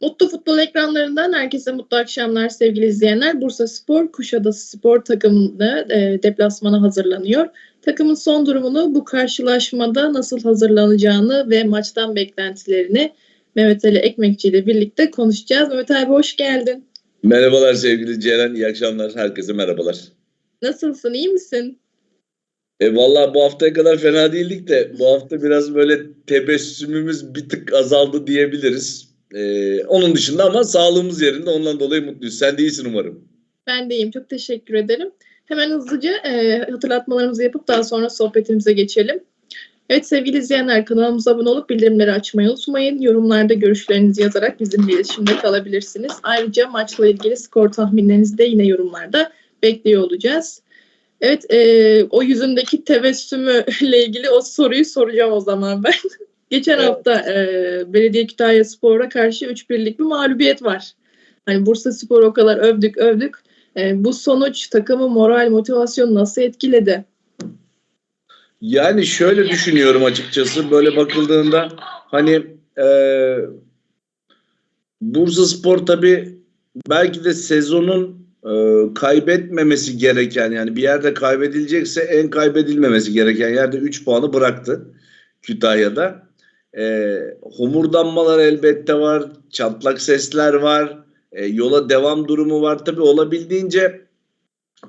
Mutlu Futbol ekranlarından herkese mutlu akşamlar sevgili izleyenler. Bursa Spor, Kuşadası Spor takımını e, deplasmana hazırlanıyor. Takımın son durumunu, bu karşılaşmada nasıl hazırlanacağını ve maçtan beklentilerini Mehmet Ali Ekmekçi ile birlikte konuşacağız. Mehmet abi hoş geldin. Merhabalar sevgili Ceren, iyi akşamlar. Herkese merhabalar. Nasılsın, iyi misin? E, Valla bu haftaya kadar fena değildik de bu hafta biraz böyle tebessümümüz bir tık azaldı diyebiliriz. E, onun dışında ama sağlığımız yerinde ondan dolayı mutluyuz. Sen de iyisin umarım. Ben de çok teşekkür ederim. Hemen hızlıca e, hatırlatmalarımızı yapıp daha sonra sohbetimize geçelim. Evet sevgili izleyenler kanalımıza abone olup bildirimleri açmayı unutmayın. Yorumlarda görüşlerinizi yazarak bizimle iletişimde kalabilirsiniz. Ayrıca maçla ilgili skor tahminlerinizi de yine yorumlarda bekliyor olacağız. Evet e, o yüzündeki tebessümüyle ilgili o soruyu soracağım o zaman ben. Geçen Evet. hafta e, Belediye Kütahya Spor'a karşı 3-1'lik bir mağlubiyet var. Hani Bursa Spor o kadar övdük övdük. E, bu sonuç takımı moral, motivasyon nasıl etkiledi? Yani şöyle düşünüyorum açıkçası böyle bakıldığında hani e, Bursa Spor tabii belki de sezonun e, kaybetmemesi gereken yani bir yerde kaybedilecekse en kaybedilmemesi gereken yerde 3 puanı bıraktı Kütahya'da. E, homurdanmalar elbette var, çatlak sesler var, e, yola devam durumu var. Tabii olabildiğince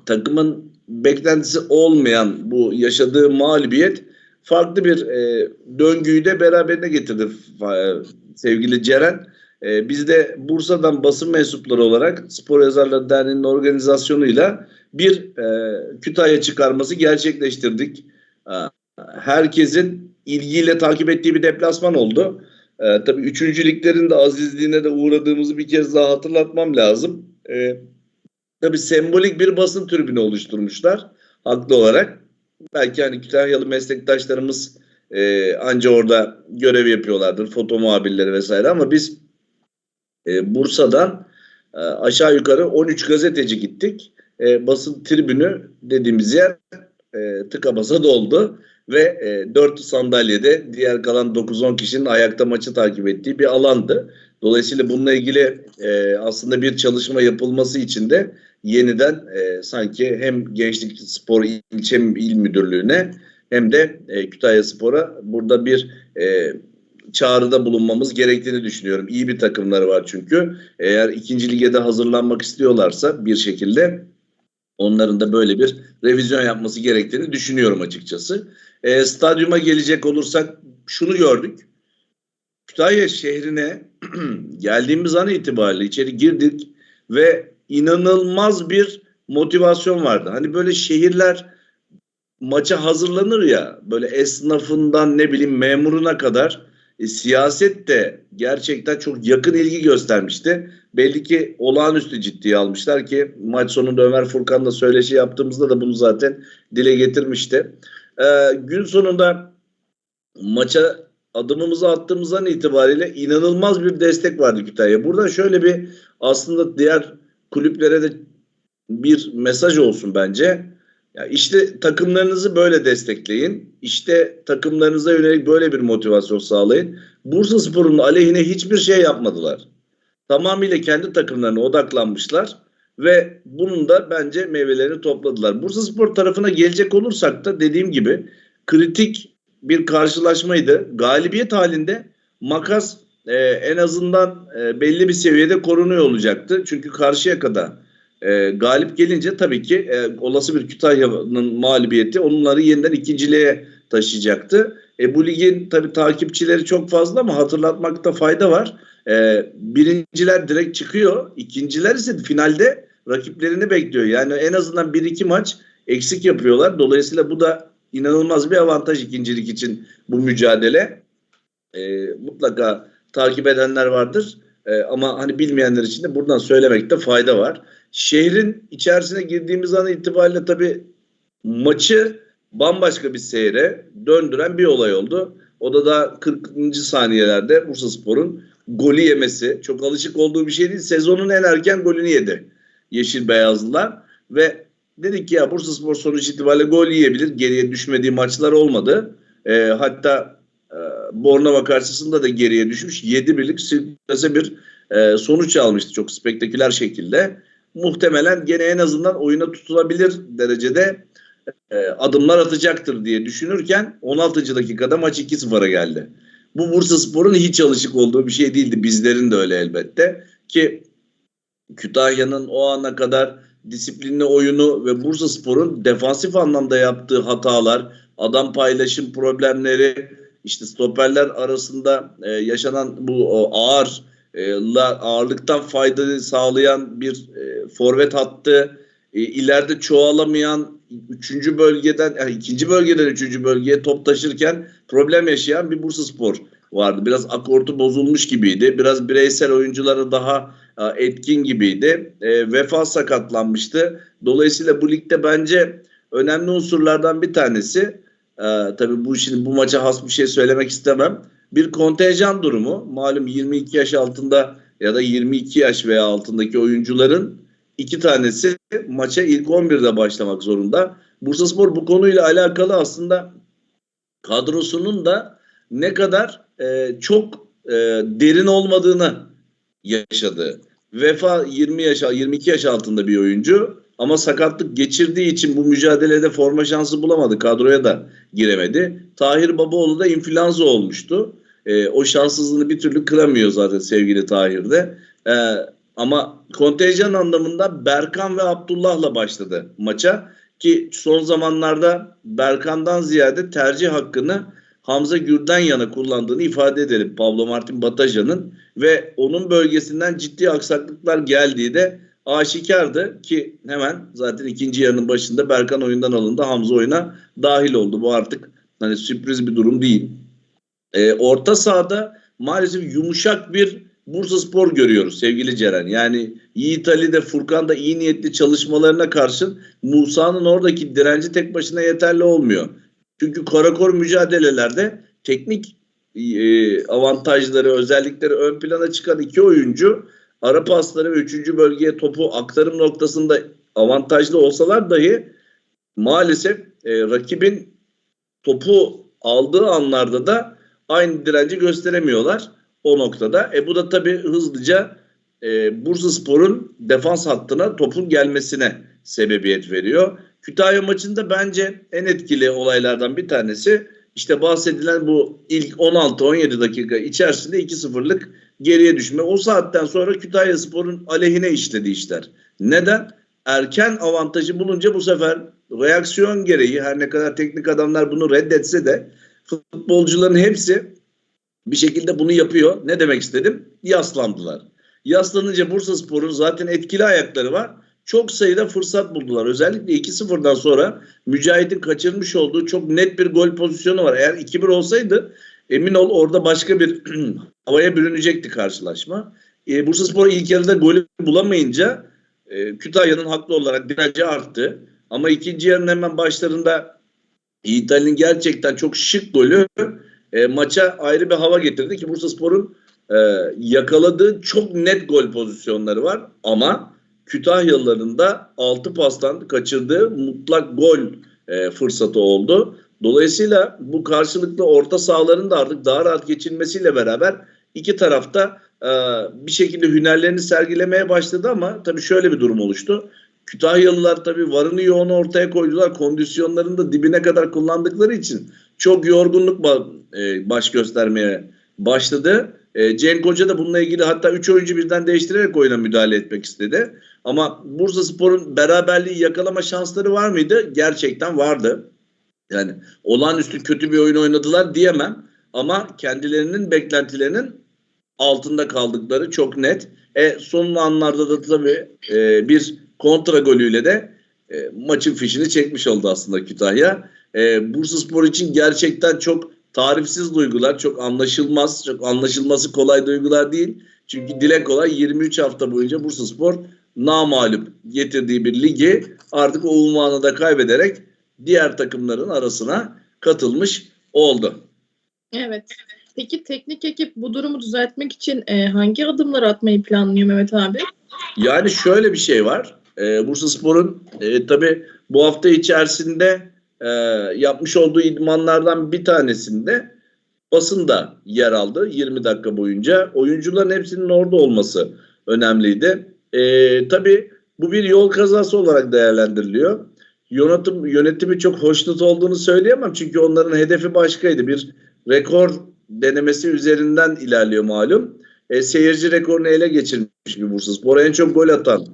takımın beklentisi olmayan bu yaşadığı mağlubiyet farklı bir e, döngüyü de beraberine getirdi fa- sevgili Ceren. E, biz de Bursa'dan basın mensupları olarak Spor Yazarları Derneği'nin organizasyonuyla bir e, Kütahya çıkarması gerçekleştirdik. E, herkesin ilgiyle takip ettiği bir deplasman oldu. E, tabii üçüncülüklerin de azizliğine de uğradığımızı bir kez daha hatırlatmam lazım. E, tabii sembolik bir basın tribünü oluşturmuşlar haklı olarak. Belki hani Kütahyalı meslektaşlarımız e, anca orada görev yapıyorlardır. Foto muhabirleri vesaire ama biz e, Bursa'dan e, aşağı yukarı 13 gazeteci gittik. E, basın tribünü dediğimiz yer e, tıka basa doldu ve e, 4 sandalyede diğer kalan 9-10 kişinin ayakta maçı takip ettiği bir alandı. Dolayısıyla bununla ilgili e, aslında bir çalışma yapılması için de yeniden e, sanki hem Gençlik Spor İlçe İl Müdürlüğü'ne hem de e, Kütahya Spor'a burada bir e, çağrıda bulunmamız gerektiğini düşünüyorum. İyi bir takımları var çünkü. Eğer ikinci lige de hazırlanmak istiyorlarsa bir şekilde onların da böyle bir revizyon yapması gerektiğini düşünüyorum açıkçası. E, stadyuma gelecek olursak şunu gördük. Kütahya şehrine geldiğimiz an itibariyle içeri girdik ve inanılmaz bir motivasyon vardı. Hani böyle şehirler maça hazırlanır ya böyle esnafından ne bileyim memuruna kadar e, siyaset de gerçekten çok yakın ilgi göstermişti. Belli ki olağanüstü ciddiye almışlar ki maç sonunda Ömer Furkan'la söyleşi yaptığımızda da bunu zaten dile getirmişti. Ee, gün sonunda maça adımımızı attığımızdan itibariyle inanılmaz bir destek vardı Kütahya. Buradan şöyle bir aslında diğer kulüplere de bir mesaj olsun bence. Ya işte takımlarınızı böyle destekleyin. İşte takımlarınıza yönelik böyle bir motivasyon sağlayın. Bursa Spor'un aleyhine hiçbir şey yapmadılar. Tamamıyla kendi takımlarına odaklanmışlar ve bunun da bence meyvelerini topladılar. Bursa Spor tarafına gelecek olursak da dediğim gibi kritik bir karşılaşmaydı. Galibiyet halinde makas e, en azından e, belli bir seviyede korunuyor olacaktı. Çünkü karşıya kadar e, galip gelince tabii ki e, olası bir Kütahya'nın mağlubiyeti onları yeniden ikinciliğe taşıyacaktı. E, bu ligin tabii takipçileri çok fazla ama hatırlatmakta fayda var. E, birinciler direkt çıkıyor. ikinciler ise finalde rakiplerini bekliyor. Yani en azından bir iki maç eksik yapıyorlar. Dolayısıyla bu da inanılmaz bir avantaj ikincilik için bu mücadele. E, mutlaka takip edenler vardır. E, ama hani bilmeyenler için de buradan söylemekte fayda var. Şehrin içerisine girdiğimiz an itibariyle tabii maçı bambaşka bir seyre döndüren bir olay oldu. O da da 40. saniyelerde Bursa Spor'un golü yemesi. Çok alışık olduğu bir şey değil. Sezonun en erken golünü yedi Yeşil Beyazlılar ve dedik ki ya Bursa Spor sonuç itibariyle gol yiyebilir. Geriye düşmediği maçlar olmadı. E, hatta e, Bornova karşısında da geriye düşmüş. 7 birlik sürklase bir e, sonuç almıştı çok spektaküler şekilde. Muhtemelen gene en azından oyuna tutulabilir derecede e, adımlar atacaktır diye düşünürken 16. dakikada maç 2-0'a geldi. Bu Bursa Spor'un hiç alışık olduğu bir şey değildi. Bizlerin de öyle elbette. Ki Kütahya'nın o ana kadar disiplinli oyunu ve Bursa Spor'un defansif anlamda yaptığı hatalar, adam paylaşım problemleri, işte stoperler arasında e, yaşanan bu o ağır e, ağırlıktan fayda sağlayan bir e, forvet hattı, e, ileride çoğalamayan üçüncü bölgeden, yani ikinci bölgeden üçüncü bölgeye top taşırken problem yaşayan bir Bursa Spor vardı. Biraz akortu bozulmuş gibiydi. Biraz bireysel oyuncuları daha etkin gibiydi. E, vefa sakatlanmıştı. Dolayısıyla bu ligde bence önemli unsurlardan bir tanesi e, tabii bu şimdi bu maça has bir şey söylemek istemem. Bir kontenjan durumu. Malum 22 yaş altında ya da 22 yaş veya altındaki oyuncuların iki tanesi maça ilk 11'de başlamak zorunda. Bursaspor bu konuyla alakalı aslında kadrosunun da ne kadar e, çok e, derin olmadığını yaşadı. Vefa 20 yaş 22 yaş altında bir oyuncu ama sakatlık geçirdiği için bu mücadelede forma şansı bulamadı. Kadroya da giremedi. Tahir Babaoğlu da influenza olmuştu. E, o şanssızlığını bir türlü kıramıyor zaten sevgili Tahir'de. E, ama kontenjan anlamında Berkan ve Abdullah'la başladı maça. Ki son zamanlarda Berkan'dan ziyade tercih hakkını Hamza Gür'den yana kullandığını ifade edelim. Pablo Martin Bataja'nın ve onun bölgesinden ciddi aksaklıklar geldiği de aşikardı ki hemen zaten ikinci yarının başında Berkan oyundan alındı. Hamza oyuna dahil oldu. Bu artık hani sürpriz bir durum değil. Ee, orta sahada maalesef yumuşak bir Bursa Spor görüyoruz sevgili Ceren. Yani Yiğit Ali de Furkan da iyi niyetli çalışmalarına karşın Musa'nın oradaki direnci tek başına yeterli olmuyor. Çünkü karakor mücadelelerde teknik e, avantajları, özellikleri ön plana çıkan iki oyuncu ara pasları ve üçüncü bölgeye topu aktarım noktasında avantajlı olsalar dahi maalesef e, rakibin topu aldığı anlarda da aynı direnci gösteremiyorlar o noktada. E bu da tabii hızlıca e, Bursa Spor'un defans hattına topun gelmesine sebebiyet veriyor. Kütahya maçında bence en etkili olaylardan bir tanesi işte bahsedilen bu ilk 16-17 dakika içerisinde 2-0'lık geriye düşme. O saatten sonra Kütahya Spor'un aleyhine işledi işler. Neden? Erken avantajı bulunca bu sefer reaksiyon gereği her ne kadar teknik adamlar bunu reddetse de futbolcuların hepsi bir şekilde bunu yapıyor. Ne demek istedim? Yaslandılar. Yaslanınca Bursa Spor'un zaten etkili ayakları var. Çok sayıda fırsat buldular. Özellikle 2-0'dan sonra Mücahit'in kaçırmış olduğu çok net bir gol pozisyonu var. Eğer 2-1 olsaydı emin ol orada başka bir havaya bürünecekti karşılaşma. E, Bursa Spor ilk yarıda golü bulamayınca e, Kütahya'nın haklı olarak direnci arttı. Ama ikinci yarının hemen başlarında İtalyan gerçekten çok şık golü e, maça ayrı bir hava getirdi ki Bursa Spor'un e, yakaladığı çok net gol pozisyonları var ama Kütahyalıların da 6 pastan kaçırdığı mutlak gol e, fırsatı oldu. Dolayısıyla bu karşılıklı orta sahaların da artık daha rahat geçilmesiyle beraber iki tarafta e, bir şekilde hünerlerini sergilemeye başladı ama tabii şöyle bir durum oluştu. Kütahyalılar tabii varını yoğunu ortaya koydular. Kondisyonlarını da dibine kadar kullandıkları için çok yorgunluk e, baş göstermeye başladı. E, Cenk Hoca da bununla ilgili hatta 3 oyuncu birden değiştirerek oyuna müdahale etmek istedi. Ama Bursa Spor'un beraberliği yakalama şansları var mıydı? Gerçekten vardı. Yani olağanüstü kötü bir oyun oynadılar diyemem. Ama kendilerinin beklentilerinin altında kaldıkları çok net. E, son anlarda da tabii e, bir kontra golüyle de e, maçın fişini çekmiş oldu aslında Kütahya. E, Bursa Spor için gerçekten çok tarifsiz duygular, çok anlaşılmaz, çok anlaşılması kolay duygular değil. Çünkü dile kolay 23 hafta boyunca Bursa Spor namalup getirdiği bir ligi artık o unvanı da kaybederek diğer takımların arasına katılmış oldu. Evet. Peki teknik ekip bu durumu düzeltmek için e, hangi adımları atmayı planlıyor Mehmet abi? Yani şöyle bir şey var. Ee, Bursa Spor'un e, tabii bu hafta içerisinde e, yapmış olduğu idmanlardan bir tanesinde basında yer aldı 20 dakika boyunca. Oyuncuların hepsinin orada olması önemliydi. Ee, tabii bu bir yol kazası olarak değerlendiriliyor. Yönetim, yönetimi çok hoşnut olduğunu söyleyemem. Çünkü onların hedefi başkaydı. Bir rekor denemesi üzerinden ilerliyor malum. E, seyirci rekorunu ele geçirmiş bir Bursaspor. En çok gol atan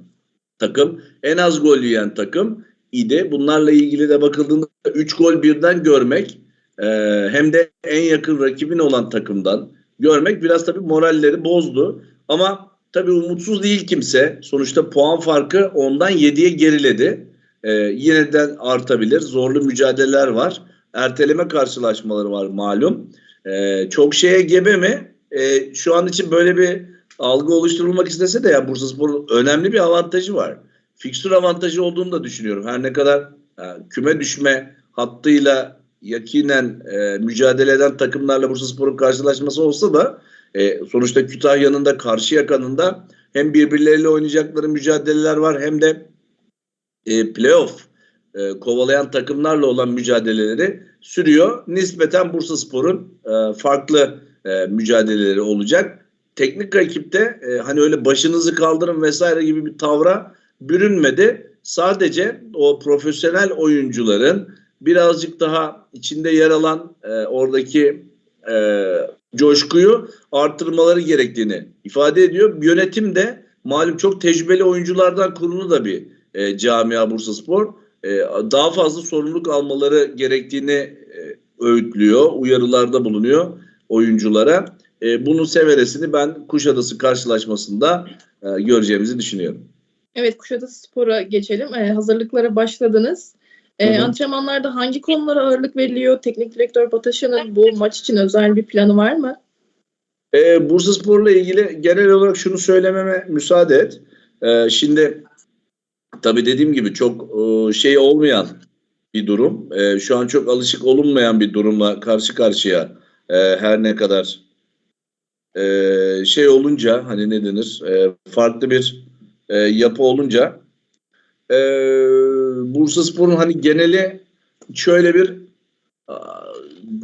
takım, en az gol yiyen takım idi. Bunlarla ilgili de bakıldığında 3 gol birden görmek e, hem de en yakın rakibin olan takımdan görmek biraz tabii moralleri bozdu. Ama tabii umutsuz değil kimse. Sonuçta puan farkı ondan 7'ye geriledi. E, yineden artabilir. Zorlu mücadeleler var. Erteleme karşılaşmaları var malum. E, çok şeye gebe mi? E, şu an için böyle bir algı oluşturulmak istese de ya Bursaspor'un önemli bir avantajı var. Fikstür avantajı olduğunu da düşünüyorum. Her ne kadar e, küme düşme hattıyla yakinen e, mücadele eden takımlarla Bursaspor'un karşılaşması olsa da e, sonuçta Kütahya'nın da Karşıyaka'nın da hem birbirleriyle oynayacakları mücadeleler var hem de e, playoff e, kovalayan takımlarla olan mücadeleleri sürüyor. Nispeten Bursaspor'un e, farklı e, mücadeleleri olacak. Teknik rakipte e, hani öyle başınızı kaldırın vesaire gibi bir tavra bürünmedi. Sadece o profesyonel oyuncuların birazcık daha içinde yer alan e, oradaki e, coşkuyu artırmaları gerektiğini ifade ediyor. Yönetim de malum çok tecrübeli oyunculardan kurulu da bir e, camia Bursaspor. E, daha fazla sorumluluk almaları gerektiğini e, öğütlüyor, uyarılarda bulunuyor oyunculara. E, bunun severesini ben Kuşadası karşılaşmasında e, göreceğimizi düşünüyorum. Evet Kuşadası Spor'a geçelim. Ee, hazırlıklara başladınız. Ee, Hı hı. antrenmanlarda hangi konulara ağırlık veriliyor? Teknik direktör Bataşan'ın bu maç için özel bir planı var mı? E, Bursaspor'la ilgili genel olarak şunu söylememe müsaade et. E, şimdi tabii dediğim gibi çok e, şey olmayan bir durum. E, şu an çok alışık olunmayan bir durumla karşı karşıya e, her ne kadar e, şey olunca hani ne denir e, farklı bir e, yapı olunca e, Bursaspor'un hani geneli şöyle bir a,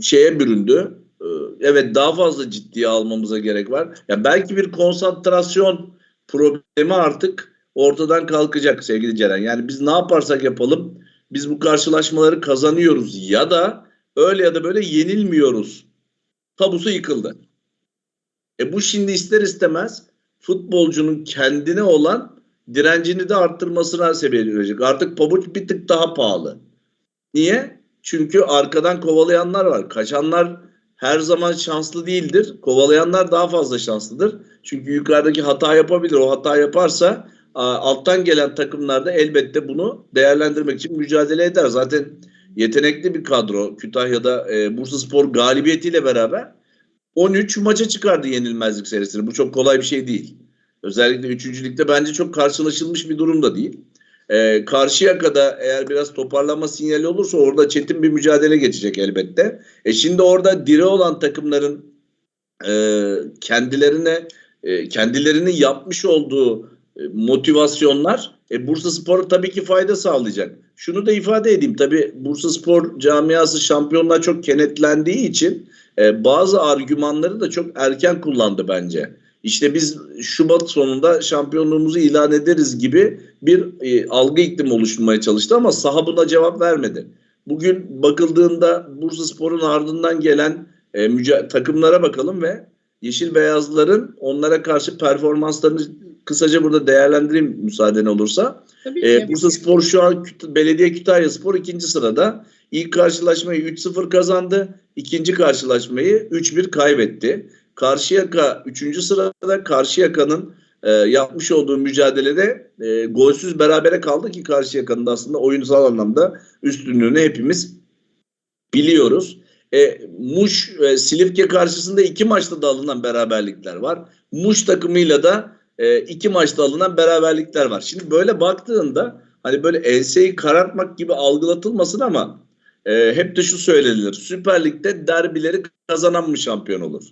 şeye büründü. E, Evet daha fazla ciddiye almamıza gerek var. Ya belki bir konsantrasyon problemi artık ortadan kalkacak sevgili Ceren. Yani biz ne yaparsak yapalım biz bu karşılaşmaları kazanıyoruz ya da öyle ya da böyle yenilmiyoruz. Tabusu yıkıldı. E bu şimdi ister istemez futbolcunun kendine olan direncini de arttırmasına sebep verecek. Artık pabuç bir tık daha pahalı. Niye? Çünkü arkadan kovalayanlar var. Kaçanlar her zaman şanslı değildir. Kovalayanlar daha fazla şanslıdır. Çünkü yukarıdaki hata yapabilir. O hata yaparsa alttan gelen takımlar da elbette bunu değerlendirmek için mücadele eder. Zaten yetenekli bir kadro. Kütahya'da e, Bursaspor galibiyetiyle beraber 13 maça çıkardı yenilmezlik serisini. Bu çok kolay bir şey değil. Özellikle 3. ligde bence çok karşılaşılmış bir durum da değil. Ee, Karşıyaka'da eğer biraz toparlanma sinyali olursa orada çetin bir mücadele geçecek elbette. E şimdi orada dire olan takımların e, kendilerine e, kendilerinin yapmış olduğu e, motivasyonlar e, Bursa Spor'a tabii ki fayda sağlayacak. Şunu da ifade edeyim tabii Bursa Spor camiası şampiyonluğa çok kenetlendiği için e, bazı argümanları da çok erken kullandı bence. İşte biz Şubat sonunda şampiyonluğumuzu ilan ederiz gibi bir e, algı iklimi oluşturmaya çalıştı ama saha buna cevap vermedi. Bugün bakıldığında Bursaspor'un ardından gelen e, takımlara bakalım ve Yeşil Beyazlıların onlara karşı performanslarını kısaca burada değerlendireyim müsaaden olursa. Tabii ki. E, Bursa Spor şu an Belediye Kütahya Spor ikinci sırada. İlk karşılaşmayı 3-0 kazandı. İkinci karşılaşmayı 3-1 kaybetti. Karşıyaka 3. sırada Karşıyaka'nın e, yapmış olduğu mücadelede e, golsüz berabere kaldı ki Karşıyaka'nın da aslında oyunsal anlamda üstünlüğünü hepimiz biliyoruz. E, Muş e, Silifke karşısında iki maçta da alınan beraberlikler var. Muş takımıyla da e, iki maçta alınan beraberlikler var. Şimdi böyle baktığında hani böyle enseyi karartmak gibi algılatılmasın ama e, hep de şu söylenir. Süper Lig'de derbileri kazanan mı şampiyon olur?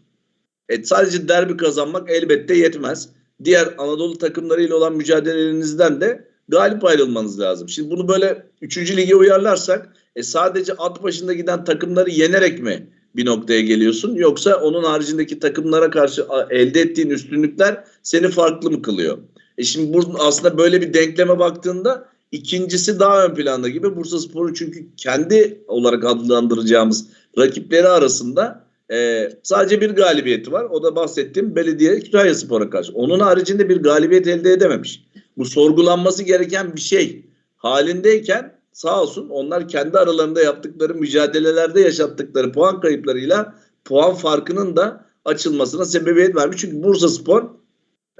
E, sadece derbi kazanmak elbette yetmez. Diğer Anadolu takımlarıyla olan mücadelelerinizden de galip ayrılmanız lazım. Şimdi bunu böyle 3. lige uyarlarsak e, sadece at başında giden takımları yenerek mi bir noktaya geliyorsun yoksa onun haricindeki takımlara karşı elde ettiğin üstünlükler seni farklı mı kılıyor? E şimdi bu aslında böyle bir denkleme baktığında ikincisi daha ön planda gibi. Bursa Sporu çünkü kendi olarak adlandıracağımız rakipleri arasında e, sadece bir galibiyeti var. O da bahsettiğim Belediye Kütahya Spor'a karşı. Onun haricinde bir galibiyet elde edememiş. Bu sorgulanması gereken bir şey halindeyken sağ olsun onlar kendi aralarında yaptıkları mücadelelerde yaşattıkları puan kayıplarıyla puan farkının da açılmasına sebebiyet vermiş. Çünkü Bursa Spor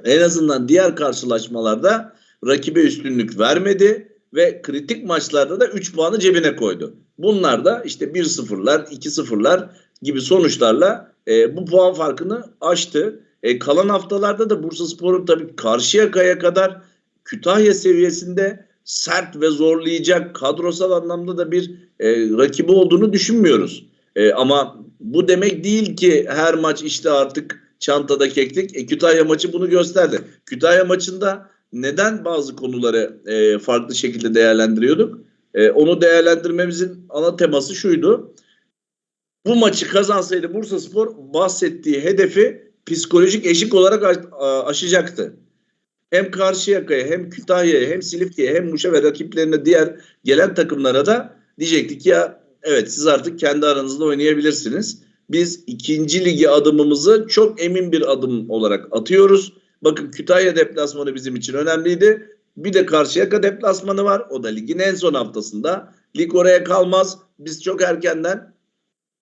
en azından diğer karşılaşmalarda rakibe üstünlük vermedi ve kritik maçlarda da 3 puanı cebine koydu. Bunlar da işte 1-0'lar, 2-0'lar gibi sonuçlarla e, bu puan farkını aştı. E, kalan haftalarda da Bursa Spor'un tabii Karşıyaka'ya kadar Kütahya seviyesinde sert ve zorlayacak kadrosal anlamda da bir e, rakibi olduğunu düşünmüyoruz. E, ama bu demek değil ki her maç işte artık çantada keklik. E, Kütahya maçı bunu gösterdi. Kütahya maçında neden bazı konuları e, farklı şekilde değerlendiriyorduk? E, onu değerlendirmemizin ana teması şuydu. Bu maçı kazansaydı Bursaspor bahsettiği hedefi psikolojik eşik olarak aşacaktı. Hem Karşıyaka'ya hem Kütahya'ya hem Silifke'ye hem Muş'a ve rakiplerine diğer gelen takımlara da diyecektik ya evet siz artık kendi aranızda oynayabilirsiniz. Biz ikinci ligi adımımızı çok emin bir adım olarak atıyoruz. Bakın Kütahya deplasmanı bizim için önemliydi. Bir de Karşıyaka deplasmanı var. O da ligin en son haftasında. Lig oraya kalmaz. Biz çok erkenden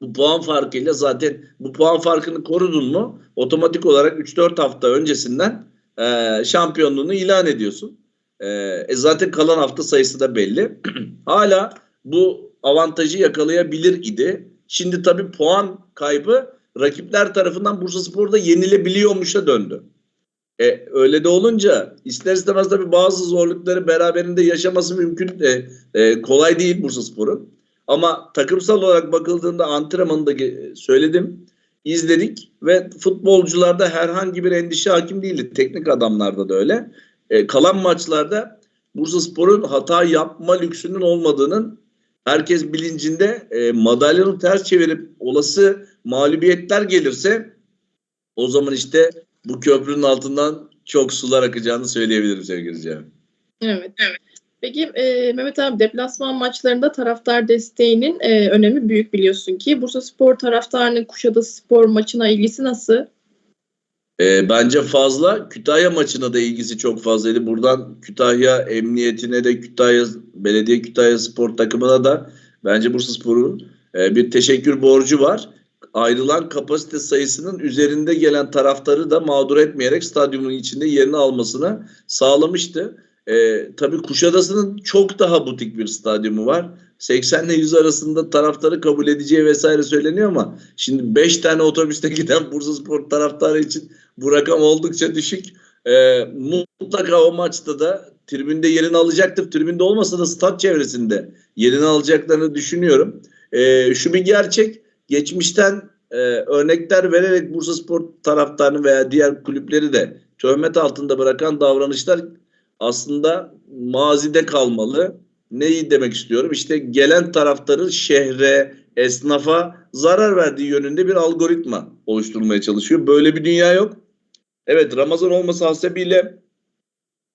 bu puan farkıyla zaten bu puan farkını korudun mu otomatik olarak 3-4 hafta öncesinden e, şampiyonluğunu ilan ediyorsun. E, e, zaten kalan hafta sayısı da belli. Hala bu avantajı yakalayabilir idi. Şimdi tabii puan kaybı rakipler tarafından Bursaspor'da yenilebiliyormuşa döndü. E, öyle de olunca ister istemez tabii bazı zorlukları beraberinde yaşaması mümkün e, e, kolay değil Bursaspor'un. Ama takımsal olarak bakıldığında antrenmanı söyledim, izledik ve futbolcularda herhangi bir endişe hakim değildi. Teknik adamlarda da öyle. E, kalan maçlarda Bursaspor'un hata yapma lüksünün olmadığının herkes bilincinde e, madalyonu ters çevirip olası mağlubiyetler gelirse o zaman işte bu köprünün altından çok sular akacağını söyleyebilirim sevgili Cem. Evet. Peki e, Mehmet abi deplasman maçlarında taraftar desteğinin e, önemi büyük biliyorsun ki. Bursa Spor taraftarının Kuşadası Spor maçına ilgisi nasıl? E, bence fazla. Kütahya maçına da ilgisi çok fazlaydı. Buradan Kütahya Emniyetine de Kütahya Belediye Kütahya Spor takımına da bence Bursaspor'un e, bir teşekkür borcu var. Ayrılan kapasite sayısının üzerinde gelen taraftarı da mağdur etmeyerek stadyumun içinde yerini almasını sağlamıştı. E, tabii Kuşadası'nın çok daha butik bir stadyumu var. 80 ile 100 arasında taraftarı kabul edeceği vesaire söyleniyor ama şimdi 5 tane otobüste giden Bursaspor taraftarı için bu rakam oldukça düşük. Ee, mutlaka o maçta da tribünde yerini alacaktır. Tribünde olmasa da stat çevresinde yerini alacaklarını düşünüyorum. Ee, şu bir gerçek. Geçmişten e, örnekler vererek Bursaspor taraftarını veya diğer kulüpleri de töhmet altında bırakan davranışlar aslında mazide kalmalı. Neyi demek istiyorum? İşte gelen taraftarın şehre, esnafa zarar verdiği yönünde bir algoritma oluşturmaya çalışıyor. Böyle bir dünya yok. Evet Ramazan olması hasebiyle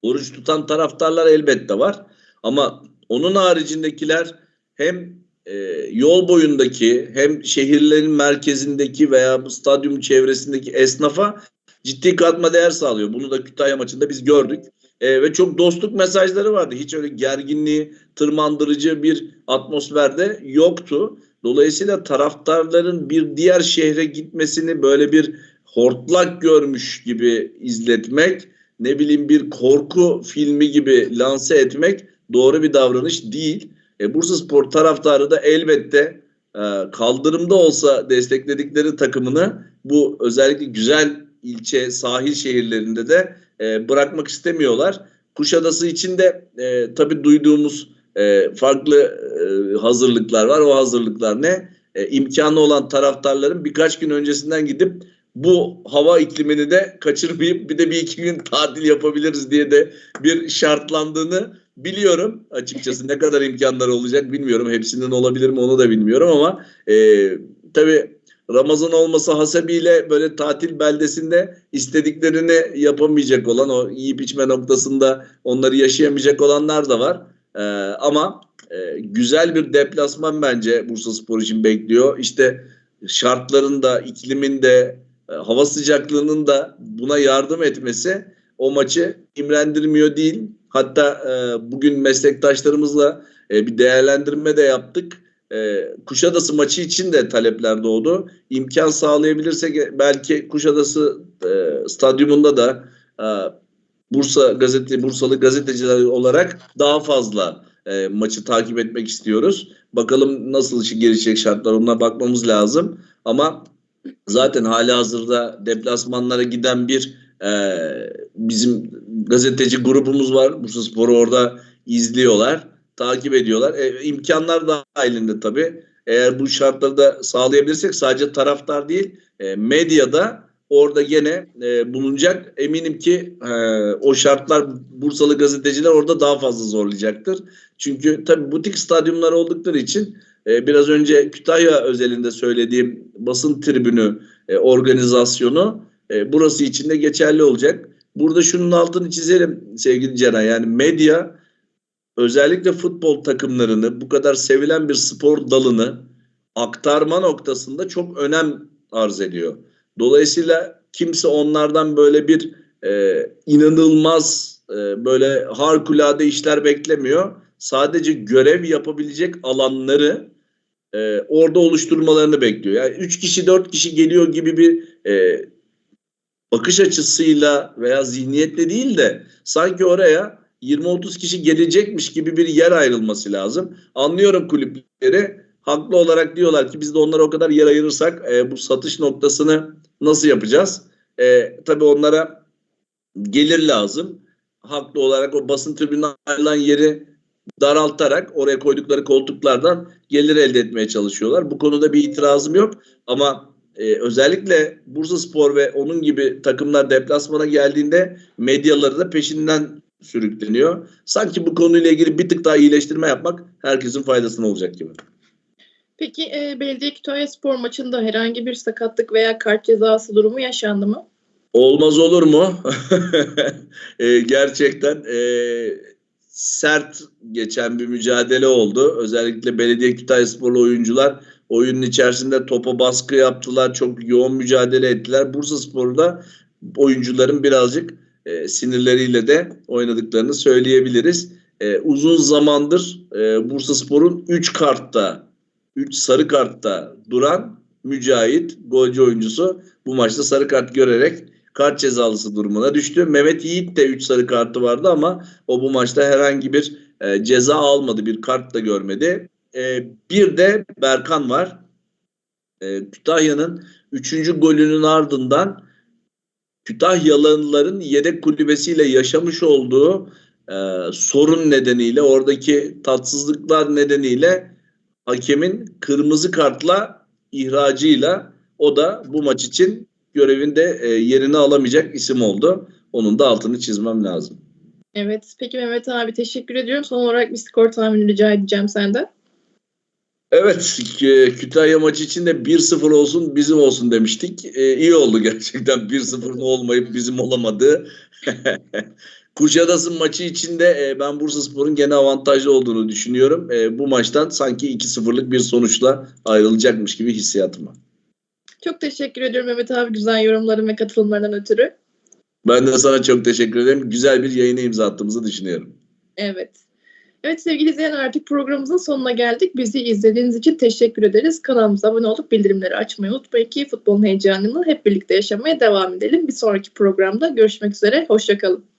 oruç tutan taraftarlar elbette var. Ama onun haricindekiler hem e, yol boyundaki hem şehirlerin merkezindeki veya bu stadyum çevresindeki esnafa ciddi katma değer sağlıyor. Bunu da Kütahya maçında biz gördük. E, ve çok dostluk mesajları vardı. Hiç öyle gerginliği tırmandırıcı bir atmosferde yoktu. Dolayısıyla taraftarların bir diğer şehre gitmesini böyle bir hortlak görmüş gibi izletmek, ne bileyim bir korku filmi gibi lanse etmek doğru bir davranış değil. E, Bursaspor taraftarı da elbette e, kaldırımda olsa destekledikleri takımını bu özellikle güzel ilçe sahil şehirlerinde de e, bırakmak istemiyorlar. Kuşadası için de e, tabii duyduğumuz e, farklı e, hazırlıklar var. O hazırlıklar ne? E, imkanı olan taraftarların birkaç gün öncesinden gidip bu hava iklimini de kaçırmayıp bir de bir iki gün tatil yapabiliriz diye de bir şartlandığını biliyorum. Açıkçası ne kadar imkanları olacak bilmiyorum. Hepsinin olabilir mi onu da bilmiyorum ama e, tabii Ramazan olması hasebiyle böyle tatil beldesinde istediklerini yapamayacak olan o yiyip içme noktasında onları yaşayamayacak olanlar da var. Ee, ama e, güzel bir deplasman bence Bursa Spor için bekliyor. İşte şartların da iklimin e, hava sıcaklığının da buna yardım etmesi o maçı imrendirmiyor değil. Hatta e, bugün meslektaşlarımızla e, bir değerlendirme de yaptık. E, Kuşadası maçı için de talepler doğdu. İmkan sağlayabilirsek belki Kuşadası e, stadyumunda da e, Bursa gazete Bursalı gazeteciler olarak daha fazla e, maçı takip etmek istiyoruz. Bakalım nasıl işi gelişecek şartlar ona bakmamız lazım. Ama zaten hali hazırda deplasmanlara giden bir e, bizim gazeteci grubumuz var. Bursa Spor'u orada izliyorlar, takip ediyorlar. E, imkanlar dahilinde tabii. Eğer bu şartları da sağlayabilirsek sadece taraftar değil, e, medyada orada gene e, bulunacak. Eminim ki e, o şartlar Bursalı gazeteciler orada daha fazla zorlayacaktır. Çünkü tabii butik stadyumlar oldukları için e, biraz önce Kütahya özelinde söylediğim basın tribünü e, organizasyonu e, burası için de geçerli olacak. Burada şunun altını çizelim sevgili Ceren. Yani medya özellikle futbol takımlarını bu kadar sevilen bir spor dalını aktarma noktasında çok önem arz ediyor. Dolayısıyla kimse onlardan böyle bir e, inanılmaz e, böyle harikulade işler beklemiyor. Sadece görev yapabilecek alanları e, orada oluşturmalarını bekliyor. Yani 3 kişi 4 kişi geliyor gibi bir e, bakış açısıyla veya zihniyetle değil de sanki oraya 20-30 kişi gelecekmiş gibi bir yer ayrılması lazım. Anlıyorum kulüpleri haklı olarak diyorlar ki biz de onlara o kadar yer ayırırsak e, bu satış noktasını nasıl yapacağız? E, tabii onlara gelir lazım. Haklı olarak o basın tribününe ayrılan yeri daraltarak oraya koydukları koltuklardan gelir elde etmeye çalışıyorlar. Bu konuda bir itirazım yok ama e, özellikle Bursa Spor ve onun gibi takımlar deplasmana geldiğinde medyaları da peşinden sürükleniyor. Sanki bu konuyla ilgili bir tık daha iyileştirme yapmak herkesin faydasına olacak gibi. Peki e, Belediye Kütahya Spor maçında herhangi bir sakatlık veya kart cezası durumu yaşandı mı? Olmaz olur mu? E, gerçekten e, sert geçen bir mücadele oldu. Özellikle Belediye Kütahya Sporlu oyuncular oyunun içerisinde topa baskı yaptılar. Çok yoğun mücadele ettiler. Bursa Spor'da oyuncuların birazcık e, sinirleriyle de oynadıklarını söyleyebiliriz. E, uzun zamandır e, Bursa Spor'un 3 kartta 3 sarı kartta duran Mücahit golcü oyuncusu bu maçta sarı kart görerek kart cezalısı durumuna düştü. Mehmet Yiğit de 3 sarı kartı vardı ama o bu maçta herhangi bir e, ceza almadı. Bir kart da görmedi. E, bir de Berkan var. E, Kütahya'nın 3. golünün ardından Kütahyalıların yedek kulübesiyle yaşamış olduğu e, sorun nedeniyle oradaki tatsızlıklar nedeniyle hakemin kırmızı kartla ihracıyla o da bu maç için görevinde e, yerini alamayacak isim oldu. Onun da altını çizmem lazım. Evet. Peki Mehmet abi teşekkür ediyorum. Son olarak bir skor tahmini rica edeceğim senden. Evet, Kü- Kütahya maçı için de 1-0 olsun bizim olsun demiştik. Ee, iyi oldu gerçekten 1-0'ın olmayıp bizim olamadığı. Kuşadası maçı için de e, ben Bursaspor'un gene avantajlı olduğunu düşünüyorum. E, bu maçtan sanki 2-0'lık bir sonuçla ayrılacakmış gibi hissiyatım var. Çok teşekkür ediyorum Mehmet abi güzel yorumların ve katılımlarından ötürü. Ben de sana çok teşekkür ederim. Güzel bir yayına imza attığımızı düşünüyorum. Evet. Evet sevgili izleyenler artık programımızın sonuna geldik. Bizi izlediğiniz için teşekkür ederiz. Kanalımıza abone olup bildirimleri açmayı unutmayın ki futbolun heyecanını hep birlikte yaşamaya devam edelim. Bir sonraki programda görüşmek üzere. Hoşçakalın.